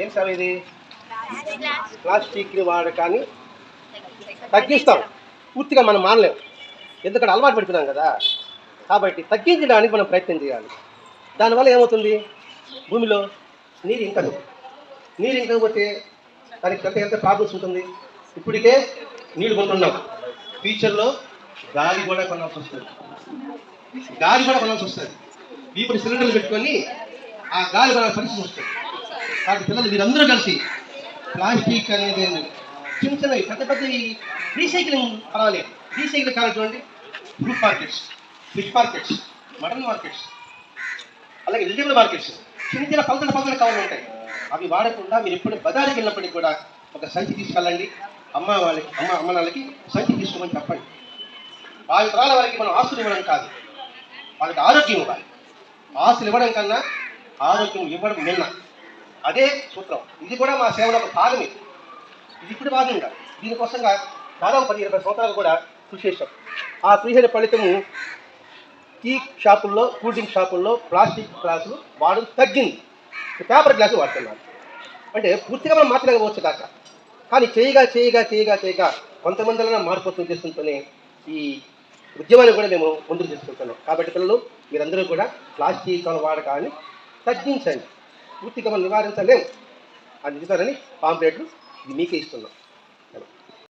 ఏం సార్ ఇది? ప్లాస్టిక్ వాడకాన్ని తగ్గిస్తాం. పూర్తిగా మనం మానలేం. ఎందుకంటే అలవాటు పడిపోయినాం కదా. కాబట్టి తగ్గించడానికి మనం ప్రయత్నం చేయాలి. దానివల్ల ఏమవుతుంది? భూమిలో నీరు ఇంకదు. నీరు ఇంకపోతే దానికి పెద్ద ఎంత ప్రాబ్లమ్స్ ఉంటుంది. ఇప్పటికే నీళ్ళు కొంటున్నాం. ఫ్యూచర్లో గాలి కూడా కొనాల్సి వస్తుంది. గాలి కూడా కొనాల్సి వస్తుంది. ఇప్పుడు సిలిండర్లు పెట్టుకొని ఆ గాలి కూడా పరిస్థితి వస్తుంది. కాబట్టి పిల్లలు మీరందరూ కలిసి ప్లాస్టిక్ అనేది చిన్న చిన్నవి పెద్ద పెద్ద రీసైక్లింగ్ పర్వాలేదు. రీసైక్లింగ్ కావాలి చూడండి. Fruit markets fish markets mutton markets అలాగే వెజిటబుల్ మార్కెట్స్. చిన్న చిన్న పలకల పలకల కవర్లు ఉంటాయి. అవి వాడకుండా మీరు ఎప్పుడు బజారుకి వెళ్ళినప్పటికీ కూడా ఒక సంచి తీసుకెళ్ళండి. అమ్మ వాళ్ళకి అమ్మ అమ్మ వాళ్ళకి సంచి తీసుకోమని చెప్పండి. వాళ్ళ తరాల వారికి మనం ఆస్తులు ఇవ్వడం కాదు. వాళ్ళకి ఆరోగ్యం ఇవ్వాలి. ఆస్తులు ఇవ్వడం కన్నా ఆరోగ్యం ఇవ్వడం నిన్న. అదే సూత్రం. ఇది కూడా మా సేవలో ఒక భాగం ఇది ఇది ఇప్పుడు భాగం కాదు దీనికోసంగా దాదాపు పది ఇరవై సంవత్సరాలు కూడా కృషి చేశాం. ఆ కృషి ఫలితము టీ షాపుల్లో కూల్ డ్రింక్ షాపుల్లో ప్లాస్టిక్ గ్లాసులు వాడడం తగ్గింది. పేపర్ గ్లాసులు వాడుతున్నారు. అంటే పూర్తిగా మనం మార్చలేకపోవచ్చు కాక. కానీ చేయగా చేయగా చేయగా చేయగా కొంతమందిలో మార్పు చేస్తుంటేనే ఈ ఉద్యమాన్ని కూడా మేము ముందుకు తీసుకుంటున్నాం కాబట్టి పిల్లలు మీరందరూ కూడా ప్లాస్టిక్ వాడకాన్ని తగ్గించండి. పూర్తిగా మనం నివారించలేము. అది నిజాలని పాంప్లెట్లు ఇది మీకే ఇస్తున్నాం.